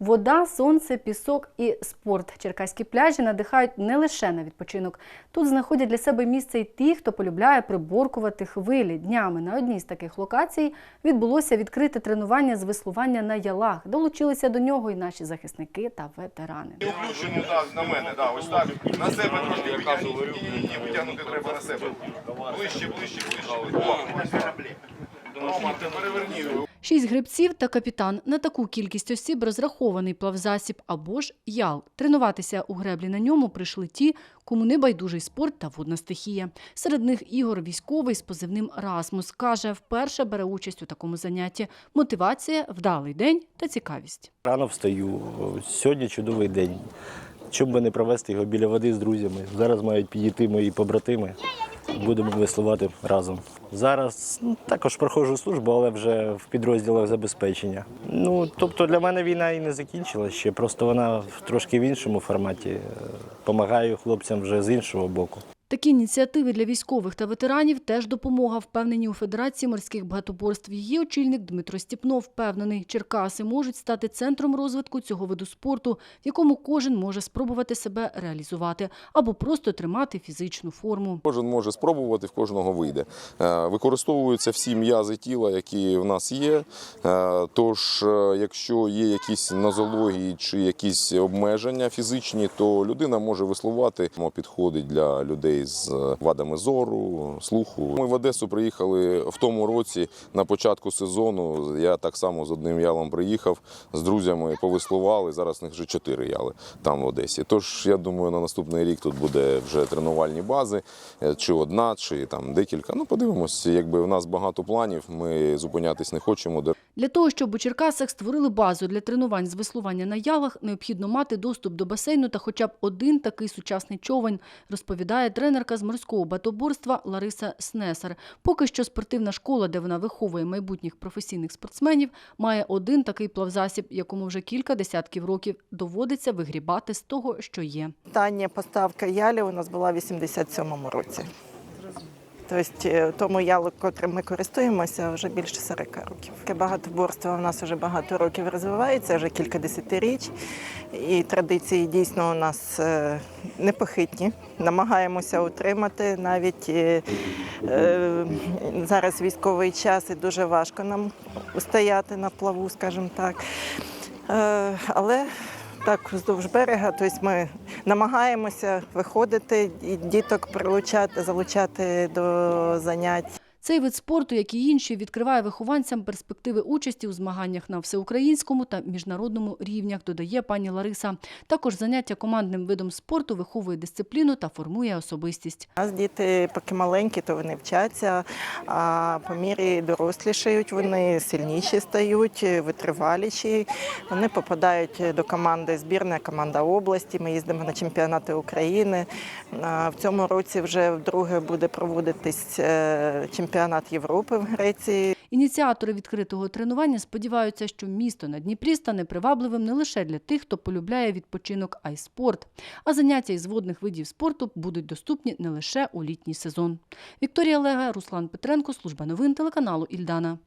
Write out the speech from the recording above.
Вода, сонце, пісок і спорт. Черкаські пляжі надихають не лише на відпочинок. Тут знаходять для себе місце й ті, хто полюбляє приборкувати хвилі. Днями на одній з таких локацій відбулося відкрите тренування з веслування на ялах. Долучилися до нього і наші захисники та ветерани. І включені так, на мене, да, ось так. На себе трошки ні, ні, витягнути треба на себе. Ближче, ближче, ближче. Рома, переверні. Шість гребців та капітан. На таку кількість осіб розрахований плавзасіб або ж ял. Тренуватися у греблі на ньому прийшли ті, кому не байдужий спорт та водна стихія. Серед них Ігор військовий з позивним Расмус каже, вперше бере участь у такому занятті. Мотивація, вдалий день та цікавість. Рано встаю. Сьогодні чудовий день. Чому би не провести його біля води з друзями? Зараз мають підійти мої побратими. Будемо веслувати разом. Зараз ну, також проходжу службу, але вже в підрозділах забезпечення. Ну тобто для мене війна і не закінчилася ще, просто вона трошки в іншому форматі. Помагаю хлопцям вже з іншого боку. Такі ініціативи для військових та ветеранів теж допомога, впевнені у Федерації морських багатоборств. Її очільник Дмитро Стіпнов впевнений, Черкаси можуть стати центром розвитку цього виду спорту, в якому кожен може спробувати себе реалізувати або просто тримати фізичну форму. Кожен може спробувати, в кожного вийде. Е, Використовуються всі м'язи тіла, які в нас є. Е, Тож, е, якщо є якісь нозології чи якісь обмеження фізичні, то людина може веслувати. Воно Підходить для людей з вадами зору, слуху. Ми в Одесу приїхали в тому році на початку сезону. Я так само з одним ялом приїхав з друзями, повеслували. Зараз в них вже чотири яли там в Одесі. Тож я думаю, на наступний рік тут буде вже тренувальні бази, е, чи одна, чи там декілька. Ну, подивимось, якби в нас багато планів. Ми зупинятись не хочемо. Для того, щоб у Черкасах створили базу для тренувань з веслування на ялах, необхідно мати доступ до басейну та хоча б один такий сучасний човен, розповідає тренерка з морського батоборства Лариса Снесар. Поки що спортивна школа, де вона виховує майбутніх професійних спортсменів, має один такий плавзасіб, якому вже кілька десятків років доводиться вигрібати з того, що є. Остання поставка ялі у нас була в 87-му році. Тобто е, тому ялу, котрим ми користуємося, вже більше 40 років. Багатоборство у нас вже багато років розвивається, вже кілька десятиріч. І традиції дійсно у нас е, непохитні. Намагаємося утримати. Навіть е, зараз військовий час і дуже важко нам устояти на плаву, скажімо так. Але так, вздовж берега, тобто ми намагаємося виходити і діток прилучати, залучати до занять. Цей вид спорту, як і інші, відкриває вихованцям перспективи участі у змаганнях на всеукраїнському та міжнародному рівнях, додає пані Лариса. Також заняття командним видом спорту виховує дисципліну та формує особистість. Нас діти поки маленькі, то вони вчаться, а по мірі дорослішають, вони сильніші стають, витриваліші. Вони попадають до команди збірна команда області. Ми їздимо на чемпіонати України. В цьому році вже вдруге буде проводитись е, чемпіонат Європи в Греції. Ініціатори відкритого тренування сподіваються, що місто на Дніпрі стане привабливим не лише для тих, хто полюбляє відпочинок, а й спорт. А заняття із водних видів спорту будуть доступні не лише у літній сезон. Вікторія Лега, Руслан Петренко, служба новин телеканалу Ільдана.